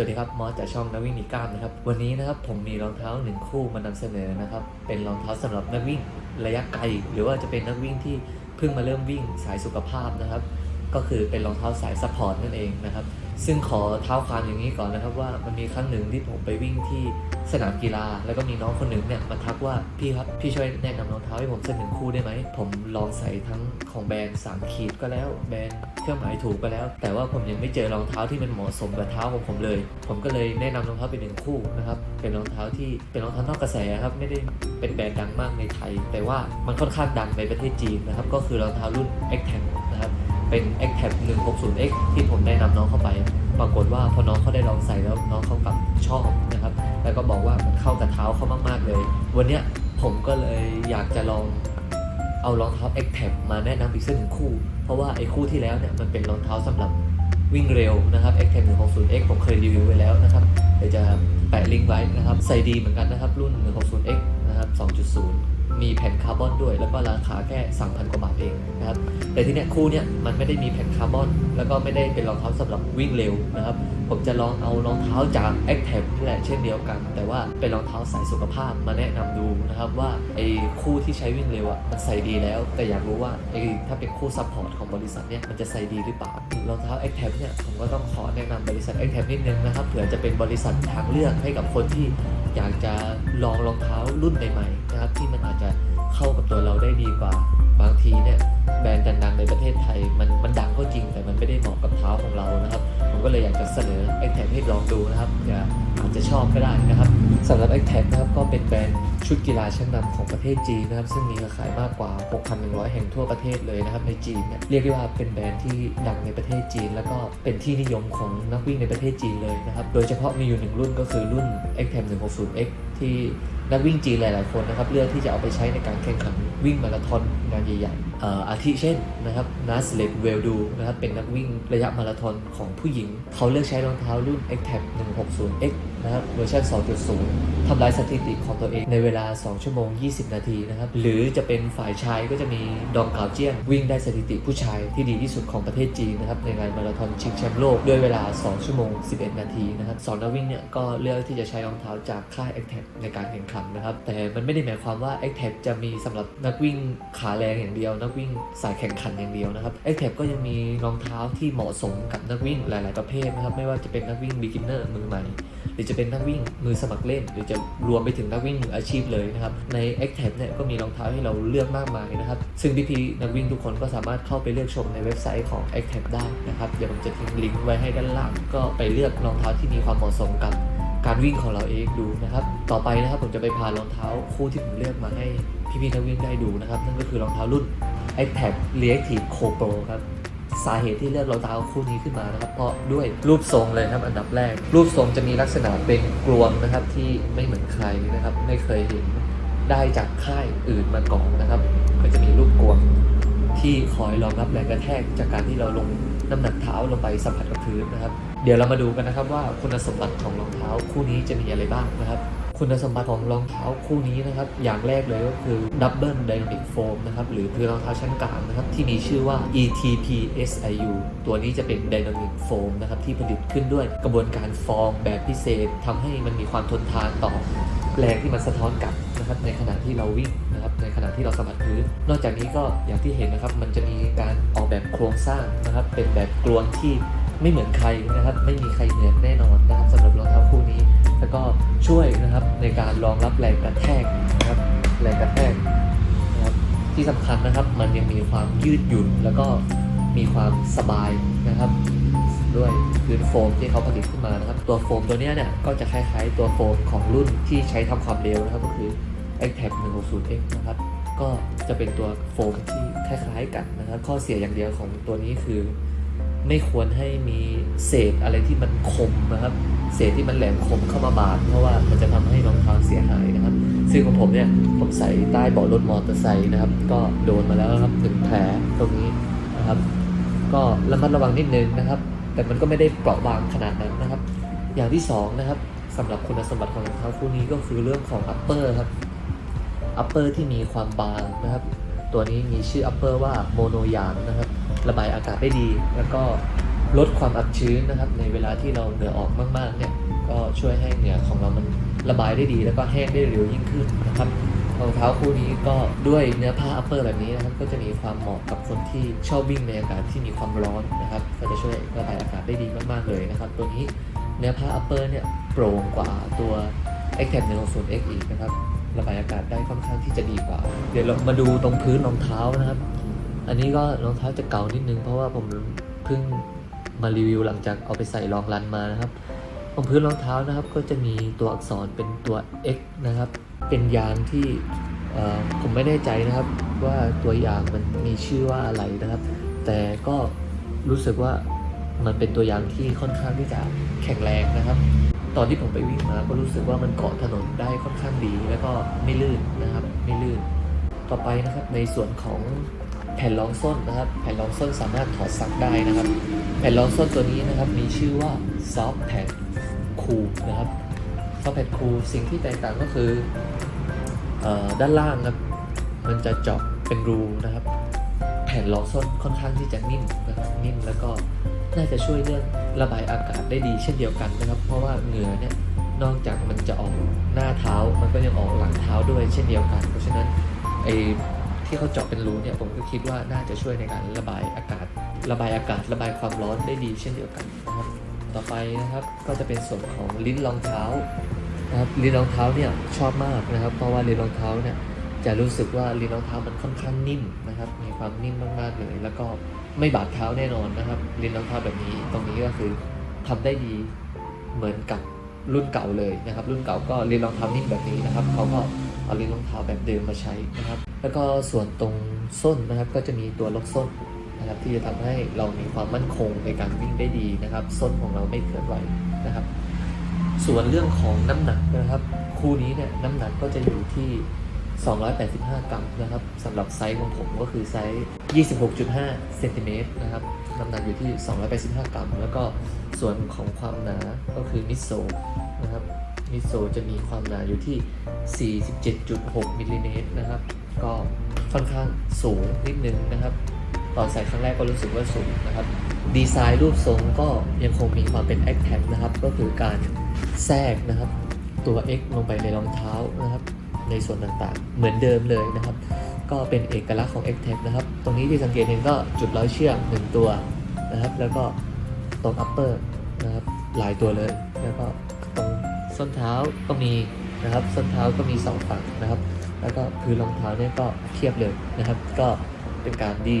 สวัสดีครับมอสจากช่องนักวิ่งหนีกล้ามนะครับ วันนี้นะครับผมมีรองเท้าหนึ่งคู่มานำเสนอนะครับ เป็นรองเท้าสำหรับนักวิ่งระยะไกล หรือว่าจะเป็นนักวิ่งที่เพิ่งมาเริ่มวิ่งสายสุขภาพนะครับ ก็คือเป็นรองเท้าสายซัพพอร์ตนั่นเองนะครับ ซึ่งขอเท้าความอย่างนี้ก่อนนะครับว่ามันมีครั้งหนึ่งที่ผมไปวิ่งที่สนามกีฬา แล้วก็มีน้องคนหนึ่งเนี่ยมาทักว่าพี่ครับพี่ช่วยแนะนำรองเท้าให้ผมสักหนึ่งคู่ได้ไหมผมลองใส่ทั้งของแบรนด์สามขีดก็แล้วแบรนด์เครื่องหมายถูกก็แล้ว แต่ว่าผมยังไม่เจอรองเท้าที่มันเหมาะสมกับเท้าของผมเลย ผมก็เลยแนะนำรองเท้าไปหนึ่งคู่นะครับเป็นรองเท้าที่เป็นรองเท้านอกกระแสครับไม่ได้เป็นแบรนด์ดังมากในไทย แต่ว่ามันค่อนข้างดังในประเทศจีนนะครับก็คือรองเท้ารุ่น x t a c นะครับ เป็น x t a c 160X ที่ผมได้นำน้องเข้าไป ปรากฏว่าพอน้องเขาได้ลองใส่แล้วน้องเขากลับชอบนะครับ แล้วก็บอกว่ามันเข้ากับเท้าเขามากๆเลย วันนี้ผมก็เลยอยากจะลองเอารองเท้า x t a c มาแนะนำอีกสักหนึ่งคู่ เพราะว่าไอ้คู่ที่แล้วเนี่ยมันเป็นรองเท้าสำหรับวิ่งเร็วนะครับ x t a c 160X ผมเคยรีวิวไว้แล้วนะครับ เดี๋ยวจะแปะลิงก์ไว้นะครับ ใส่ดีเหมือนกันนะครับรุ่น1 6 0 มีแผ่นคาร์บอนด้วย แล้วก็ราคาแค่3,000กว่าบาทเองนะครับ แต่ที่เนี้ยคู่เนี้ยมันไม่ได้มีแผ่นคาร์บอน แล้วก็ไม่ได้เป็นรองเท้าสำหรับวิ่งเร็วนะครับ ผมจะลองเอารองเท้าจาก a c t a v นี่แหละเช่นเดียวกัน แต่ว่าเป็นรองเท้าสายสุขภาพมาแนะนำดูนะครับว่าไอ้คู่ที่ใช้วิ่งเร็วอะมันใส่ดีแล้ว แต่อยากรู้ว่าไอ้ถ้าเป็นคู่ซัพพอร์ตของบริษัทเนี่ยมันจะใส่ดีหรือเปล่ารองเท้า a c t a v เนี่ยผมก็ต้องขอแนะนำบริษัท a c t a v นิดนึงนะครับเผื่อจะเป็นบริษัททางเลือกให้กับคนที่อยากจะลองรองเท้ารุ่นใหม่ๆ ครับที่มันอาจจะเข้ากับตัวเราได้ดีกว่า บางทีเนี่ยแบรนด์ดังๆในประเทศไทย มันมันดังก็จริงแต่มันไม่ได้เหมาะกับเท้าของเรานะครับ ผมก็เลยอยากจะเสนอ x t a g ให้ลองดูนะครับอาอาจจะชอบก็ได้นะครับสำหรับ x t a g นะครับก็เป็นแบรนด์ชุดกีฬาชั้นนำของประเทศจีนนะครับ ซึ่งมีขายมากกว่า 6,100 แห่งทั่วประเทศเลยนะครับในจีนเนี่ยเรียกได้ว่าเป็นแบรนด์ที่ดังในประเทศจีน แล้วก็เป็นที่นิยมของนักวิ่งในประเทศจีนเลยนะครับ โดยเฉพาะมีอยู่หนึ่งรุ่นก็คือรุ่น x t a g 160X ที่ นักวิ่งจีนหลาย ๆ คนนะครับเลือกที่จะเอาไปใช้ในการแข่งขันวิ่งมาราธอนงานใหญ่ๆอออาทิเช่นนะครับนัสเลตเวลดูนะครับเป็นนักวิ่งระยะมาราธอนของผู้หญิง เขาเลือกใช้รองเท้ารุ่น x t a g 160X นะครับเวอร์ชัน2.0 ทำลายสถิติของตัวเองในเวลา 2 ชั่วโมง 20 นาทีนะครับ หรือจะเป็นฝ่ายชายก็จะมีดองกาวเจียนวิ่งได้สถิติผู้ชายที่ดีที่สุดของประเทศจีนนะครับ ในงานมาราธอนชิงแชมป์โลกด้วยเวลา 2 ชั่วโมง 11 นาทีนะครับสองนักวิ่งเนี่ยก็เลือกที่จะใช้รองเท้าจากค่าย x t a g ในการแข่งขันนะครับ แต่มันไม่ได้หมายความว่า x t a g จะมีสำหรับนักวิ่งขาแรงอย่างเดียว นักวิ่งสายแข่งขันอย่างเดียวนะครับ x t a g ก็ยังมีรองเท้าที่เหมาะสมกับนักวิ่งหลาย ๆ ประเภทนะครับ ไม่ว่าจะเป็นนักวิ่ง beginner มือใหม่หรือจะเป็นนักวิ่งมือสมัครเล่น หรือจะรวมไปถึงนักวิ่งมืออาชีพเลยนะครับ ใน x t a g เนี่ยก็มีรองเท้าให้เราเลือกมากมายนะครับ ซึ่งพี่ๆนักวิ่งทุกคนก็สามารถเข้าไปเลือกชมในเว็บไซต์ของ x t a g ได้นะครับเดี๋ยวผมจะทิ้งลิงก์ไว้ให้ด้านล่าง ก็ไปเลือกรองเท้าที่มีความเหมาะสมกับการวิ่งของเราเองดูนะครับ ต่อไปนะครับผมจะไปพารองเท้าคู่ที่ผมเลือกมาให้พี่ๆนักวิ่งได้ดูนะครับ นั่นก็คือรองเท้ารุ่น x t a g Reactive Co Pro ครับ สาเหตุที่เลือกรองเท้าคู่นี้ขึ้นมานะครับ เพราะด้วยรูปทรงเลยนะครับอันดับแรก รูปทรงจะมีลักษณะเป็นกลวงนะครับที่ไม่เหมือนใครนะครับ ไม่เคยเห็นได้จากค่ายอื่นมาก่อนนะครับ ก็จะมีรูปกลวงที่คอยรองรับแรงกระแทกจากการที่เราลงน้ำหนักเท้าลงไปสัมผัสกับพื้นนะครับ เดี๋ยวเรามาดูกันนะครับว่าคุณสมบัติของรองเท้าคู่นี้จะมีอะไรบ้างนะครับ คุณสมบัติของรองเท้าคู่นี้นะครับ อย่างแรกเลยก็คือ Double Dynamic Foam นะครับ หรือคือรองเท้าชั้นกลางนะครับ ที่มีชื่อว่า ETPSIU ตัวนี้จะเป็น Dynamic Foam นะครับ ที่ผลิตขึ้นด้วยกระบวนการฟอร์มแบบพิเศษทำให้มันมีความทนทานต่อแรงที่มันสะท้อนกลับนะครับในขณะที่เราวิ่งนะครับในขณะที่เราสัมผัสพื้น นอกจากนี้ก็อย่างที่เห็นนะครับ มันจะมีการออกแบบโครงสร้างนะครับ เป็นแบบกลวงที่ไม่เหมือนใครนะครับ ไม่มีใครเหมือนแน่นอนนะครับสำหรับรองเท้าคู่นี้ แล้วก็ช่วยนะครับในการรองรับแรงกระแทกนะครับแรงกระแทกนะครับที่สำคัญนะครับมันยังมีความยืดหยุ่นแล้วก็มีความสบายนะครับ ด้วยพื้นโฟมที่เขาผลิตขึ้นมานะครับ ตัวโฟมตัวนี้เนี่ยก็จะคล้ายๆ ตัวโฟมของรุ่นที่ใช้ทำความเร็วนะครับ ก็คือ x t a g 160X นะครับ ก็จะเป็นตัวโฟมที่คล้ายๆกันนะครับ ข้อเสียอย่างเดียวของตัวนี้คือ ไม่ควรให้มีเศษอะไรที่มันคมนะครับ เศษที่มันแหลมคมเข้ามาบาดเพราะว่ามันจะทำให้รองเท้าเสียหายนะครับ ซึ่งของผมเนี่ยผมใส่ใต้เบาะรถมอเตอร์ไซค์นะครับ ก็โดนมาแล้วครับหนึ่งแผลตรงนี้นะครับ ก็ระมัดระวังนิดนึงนะครับ แต่มันก็ไม่ได้เปราะบางขนาดนั้นนะครับ อย่างที่สองนะครับสำหรับคุณสมบัติของรองเท้าคู่นี้ก็คือเรื่องของ upper ครับ upper ที่มีความบางนะครับ ตัวนี้มีชื่อ upper ว่าโมโนยางนะครับ ระบายอากาศได้ดี แล้วก็ลดความอับชื้นนะครับ ในเวลาที่เราเหงื่อออกมากๆเนี่ยก็ช่วยให้เหงื่อของเรามันระบายได้ดี แล้วก็แห้งได้เร็วยิ่งขึ้นนะครับรองเท้าคู่นี้ก็ด้วยเนื้อผ้าอัปเปอร์แบบนี้นะครับก็จะมีความเหมาะกับคนที่ชอบวิ่งในอากาศที่มีความร้อนนะครับ ก็จะช่วยระบายอากาศได้ดีมากๆเลยนะครับ ตัวนี้เนื้อผ้าอัปเปอร์เนี่ยโปร่งกว่าตัว x t a b 1 0 x อีกนะครับระบายอากาศได้ค่อนข้างที่จะดีกว่า เดี๋ยวเรามาดูตรงพื้นรองเท้านะครับ อันนี้ก็รองเท้าจะเก่านิดนึงเพราะว่าผมเพิ่งมารีวิวหลังจากเอาไปใส่ลองรันมานะครับตรงพื้นรองเท้านะครับก็จะมีตัวอักษรเป็นตัว X นะครับ เป็นยางที่ผมไม่แน่ใจนะครับว่าตัวยางมันมีชื่อว่าอะไรนะครับ แต่ก็รู้สึกว่ามันเป็นตัวยางที่ค่อนข้างที่จะแข็งแรงนะครับ ตอนที่ผมไปวิ่งมาก็รู้สึกว่ามันเกาะถนนได้ค่อนข้างดี แล้วก็ไม่ลื่นนะครับไม่ลื่น ต่อไปนะครับในส่วนของ แผ่นรองส้นนะครับ แผ่นรองส้นสามารถถอดซักได้นะครับ แผ่นรองส้นตัวนี้นะครับมีชื่อว่า Soft Pad Cool นะครับ Soft Pad Cool สิ่งที่แตกต่างก็คืออด้านล่างครับมันจะเจาะเป็นรูนะครับ แผ่นรองส้นค่อนข้างที่จะนิ่มนะครับนิ่มแล้วก็น่าจะช่วยเรื่องระบายอากาศได้ดีเช่นเดียวกันนะครับ เพราะว่าเหงื่อเนี่ยนอกจากมันจะออกหน้าเท้ามันก็ยังออกหลังเท้าด้วยเช่นเดียวกัน เพราะฉะนั้นไอ ที่เขาเจาะเป็นรูเนี่ยผมก็คิดว่าน่าจะช่วยในการระบายอากาศ ระบายอากาศระบายความร้อนได้ดีเช่นเดียวกันนะครับ ต่อไปนะครับก็จะเป็นส่วนของลิ้นรองเท้านะครับลิ้นรองเท้าเนี่ยชอบมากนะครับ เพราะว่าลิ้นรองเท้าเนี่ยจะรู้สึกว่าลิ้นรองเท้ามันค่อนข้างนิ่มนะครับมีความนิ่มมากๆเลย แล้วก็ไม่บาดเท้าแน่นอนนะครับลิ้นรองเท้าแบบนี้ตรงนี้ก็คือทำได้ดีเหมือนกับรุ่นเก่าเลยนะครับ รุ่นเก่าก็ลิ้นรองเท้านิ่มแบบนี้นะครับเขาก็ เอาลิ้นรองเท้าแบบเดิมมาใช้นะครับ แล้วก็ส่วนตรงส้นนะครับก็จะมีตัวล็อกส้นนะครับที่จะทำให้เรามีความมั่นคงในการวิ่งได้ดีนะครับ ส้นของเราไม่เคลื่อนไหวนะครับ ส่วนเรื่องของน้ำหนักนะครับ คู่นี้เนี่ยน้ำหนักก็จะอยู่ที่ 285 กรัมนะครับสำหรับไซส์ของผมก็คือไซส์ 26.5 เซนติเมตรนะครับน้ำหนักอยู่ที่ 285 กรัม แล้วก็ส่วนของความหนาก็คือมิโซะนะครับ มิโซะจะมีความหนาอยู่ที่ 47.6มิลลิเมตรนะครับ ก็ค่อนข้างสูงนิดนึงนะครับ ตอนใส่ครั้งแรกก็รู้สึกว่าสูงนะครับ ดีไซน์รูปทรงก็ยังคงมีความเป็น a c t a g นะครับ ก็คือการแทรกนะครับตัว X ลงไปในรองเท้านะครับ ในส่วนต่างๆ เหมือนเดิมเลยนะครับ ก็เป็นเอกลักษณ์ของ x t e c นะครับ ตรงนี้ที่สังเกตเห็นก็จุดร้อยเชือกหนึ่งตัวนะครับ แล้วก็ตรง upper นะครับหลายตัวเลยแล้วก็ ส้นเท้าก็มีนะครับส้นเท้าก็มีสองฝั่งนะครับ แล้วก็พื้นรองเท้าเนี่ยก็เทียบเลยนะครับ ก็เป็นการดี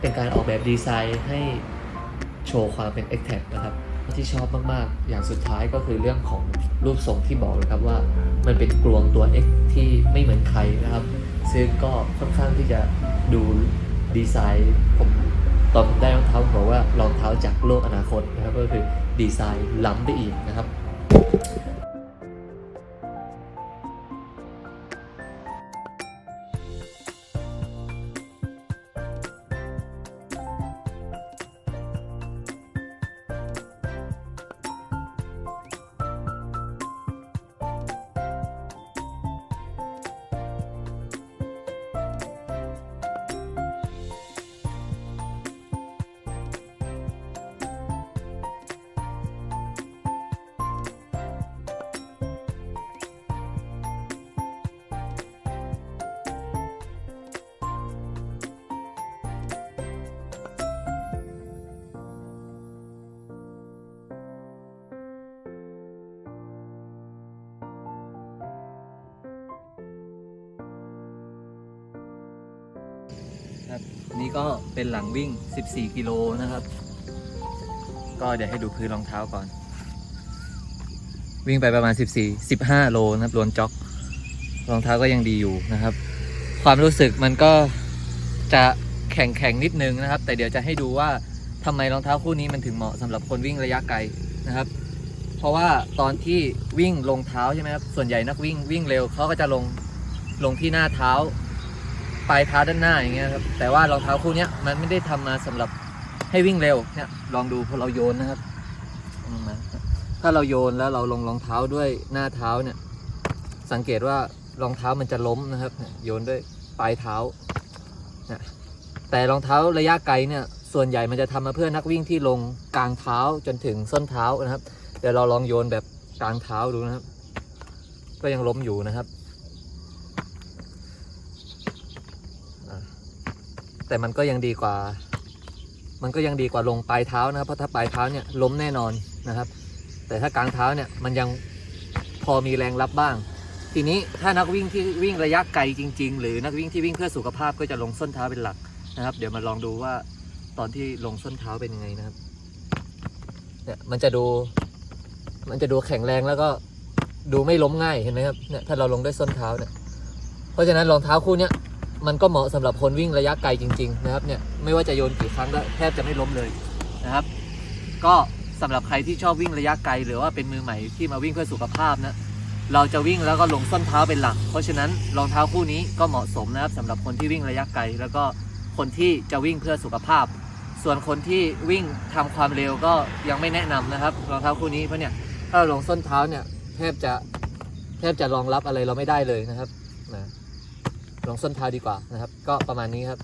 เป็นการออกแบบดีไซน์ให้โชว์ความเป็น x t e c นะครับที่ชอบมาก ๆ อย่างสุดท้ายก็คือเรื่องของรูปทรงที่บอกนะครับว่า มันเป็นกลวงตัว X ที่ไม่เหมือนใครนะครับ ซึ่งก็ค่อนข้างที่จะดูดีไซน์ผมตอนผมได้รองเท้าผมบอกว่ารองเท้าจากโลกอนาคตนะครับ ก็คือดีไซน์ล้ำไปอีกนะครับ ครับ นี่ก็เป็นหลังวิ่ง 14 กิโลนะครับ ก็เดี๋ยวให้ดูพื้นรองเท้าก่อน วิ่งไปประมาณ 14 15 โลนะครับรวมจ็อก รองเท้าก็ยังดีอยู่นะครับ ความรู้สึกมันก็จะแข็งแข็งๆนิดนึงนะครับ แต่เดี๋ยวจะให้ดูว่าทำไมรองเท้าคู่นี้มันถึงเหมาะสำหรับคนวิ่งระยะไกลนะครับ เพราะว่าตอนที่วิ่งลงเท้าใช่ไหมครับ ส่วนใหญ่นักวิ่งวิ่งเร็วเขาก็จะลงลงที่หน้าเท้า ปลายเท้าด้านหน้าอย่างเงี้ยครับแต่ว่ารองเท้าคู่เนี้ยมันไม่ได้ทำมาสำหรับให้วิ่งเร็วเนี่ยลองดูพอเราโยนนะครับ ถ้าเราโยนแล้วเราลงรองเท้าด้วยหน้าเท้าเนี่ยสังเกตว่ารองเท้ามันจะล้มนะครับ โยนด้วยปลายเท้าเนี่ยแต่รองเท้าระยะไกลเนี่ยส่วนใหญ่มันจะทำมาเพื่อนักวิ่งที่ลงกลางเท้าจนถึงส้นเท้านะครับเดี๋ยวเราลองโยนแบบกลางเท้าดูนะครับ ก็ยังล้มอยู่นะครับอะ แต่มันก็ยังดีกว่า มันก็ยังดีกว่าลงปลายเท้านะครับ เพราะถ้าปลายเท้าเนี่ยล้มแน่นอนนะครับ แต่ถ้ากลางเท้าเนี่ยมันยังพอมีแรงรับบ้าง ทีนี้ถ้านักวิ่งที่วิ่งระยะไกลจริง ๆ หรือนักวิ่งที่วิ่งเพื่อสุขภาพก็จะลงส้นเท้าเป็นหลักนะครับ เดี๋ยวมาลองดูว่าตอนที่ลงส้นเท้าเป็นยังไงนะครับเนี่ยมันจะดู มันจะดูแข็งแรงแล้วก็ดูไม่ล้มง่ายเห็นไหมครับเนี่ยถ้าเราลงด้วยส้นเท้าเนี่ยเพราะฉะนั้นรองเท้าคู่เนี้ย มันก็เหมาะสำหรับคนวิ่งระยะไกลจริง ๆ นะครับเนี่ยไม่ว่าจะโยนกี่ครั้งก็แทบจะไม่ล้มเลยนะครับ ก็สำหรับใครที่ชอบวิ่งระยะไกล หรือว่าเป็นมือใหม่ที่มาวิ่งเพื่อสุขภาพนะเราจะวิ่งแล้วก็ลงส้นเท้าเป็นหลัก เพราะฉะนั้นรองเท้าคู่นี้ก็เหมาะสมนะครับสำหรับคนที่วิ่งระยะไกล แล้วก็คนที่จะวิ่งเพื่อสุขภาพ ส่วนคนที่วิ่งทำความเร็วก็ยังไม่แนะนำนะครับรองเท้าคู่นี้เพราะเนี่ยถ้าเราลงส้นเท้าเนี่ยแทบจะแทบจะรองรับอะไรเราไม่ได้เลยนะครับ ลงส้นเท้าดีกว่านะครับ ก็ประมาณนี้ครับ